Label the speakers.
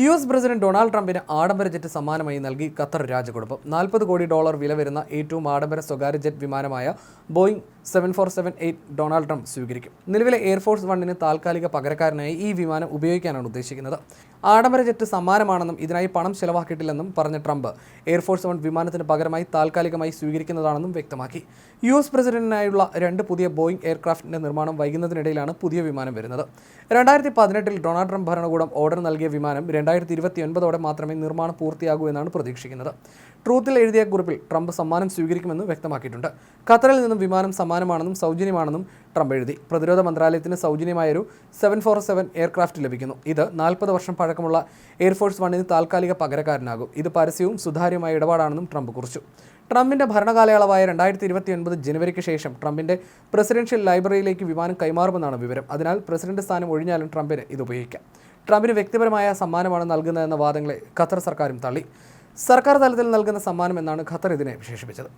Speaker 1: U S president Donald ട്രംപിന് ആഡംബര jet സമ്മാനമായി നൽകി ഖത്തർ രാജകുടുംബം. നാൽപ്പത് കോടി ഡോളർ വില വരുന്ന ഏറ്റവും ആഡംബര സ്വകാര്യ jet വിമാനമായ Boeing seven four seven eight Donald Trump സ്വീകരിക്കും. നിലവിലെ എയർഫോഴ്സ് വണ്ണിന് താൽക്കാലിക പകരക്കാരനായി ഈ വിമാനം ഉപയോഗിക്കാനാണ് ഉദ്ദേശിക്കുന്നത്. ആഡംബര ജെറ്റ് സമ്മാനമാണെന്നും ഇതിനായി പണം ചെലവാക്കിയിട്ടില്ലെന്നും പറഞ്ഞ ട്രംപ് എയർഫോഴ്സ് വൺ വിമാനത്തിന് പകരമായി താൽക്കാലികമായി സ്വീകരിക്കുന്നതാണെന്നും വ്യക്തമാക്കി. യു എസ് പ്രസിഡന്റിനായുള്ള രണ്ട് പുതിയ ബോയിങ് എയർക്രാഫ്റ്റിന്റെ നിർമ്മാണം വൈകുന്നതിനിടയിലാണ് പുതിയ വിമാനം വരുന്നത്. രണ്ടായിരത്തി പതിനെട്ടിൽ ഡൊണാൾഡ് ട്രംപ് ഭരണകൂടം ഓർഡർ നൽകിയ വിമാനം രണ്ടായിരത്തി ഇരുപത്തി ഒൻപതോടെ മാത്രമേ നിർമ്മാണം പൂർത്തിയാകൂ എന്നാണ് പ്രതീക്ഷിക്കുന്നത്. ട്രൂത്തിൽ എഴുതിയ കുറിപ്പിൽ ട്രംപ് സമ്മാനം സ്വീകരിക്കുമെന്ന് വ്യക്തമാക്കിയിട്ടുണ്ട്. ഖത്തറിൽ നിന്നും വിമാനം സമ്മാനമാണെന്നും സൗജന്യമാണെന്നും ട്രംപ് എഴുതി. പ്രതിരോധ മന്ത്രാലയത്തിന് സൗജന്യമായൊരു സെവൻ ഫോർ സെവൻ എയർക്രാഫ്റ്റ് ലഭിക്കുന്നു. ഇത് നാൽപ്പത് വർഷം പഴക്കമുള്ള എയർഫോഴ്സ് വണ്ണിന് താൽക്കാലിക പകരക്കാരനാകും. ഇത് പരസ്യവും സുതാര്യമായ ഇടപാടാണെന്നും ട്രംപ് കുറിച്ചു. ട്രംപിന്റെ ഭരണകാലയളവായ രണ്ടായിരത്തി ഇരുപത്തി ഒൻപത് ജനുവരിക്ക് ശേഷം ട്രംപിന്റെ പ്രസിഡൻഷ്യൽ ലൈബ്രറിയിലേക്ക് വിമാനം കൈമാറുമെന്നാണ് വിവരം. അതിനാൽ പ്രസിഡന്റ് സ്ഥാനം ഒഴിഞ്ഞാലും ട്രംപിന് ഇത് ഉപയോഗിക്കാം. ട്രംപിന് വ്യക്തിപരമായ സമ്മാനമാണ് നൽകുന്നതെന്ന വാദങ്ങളെ ഖത്തർ സർക്കാരും തള്ളി. സർക്കാർ തലത്തിൽ നൽകുന്ന സമ്മാനം എന്നാണ് ഖത്തർ ഇതിനെ വിശേഷിപ്പിച്ചത്.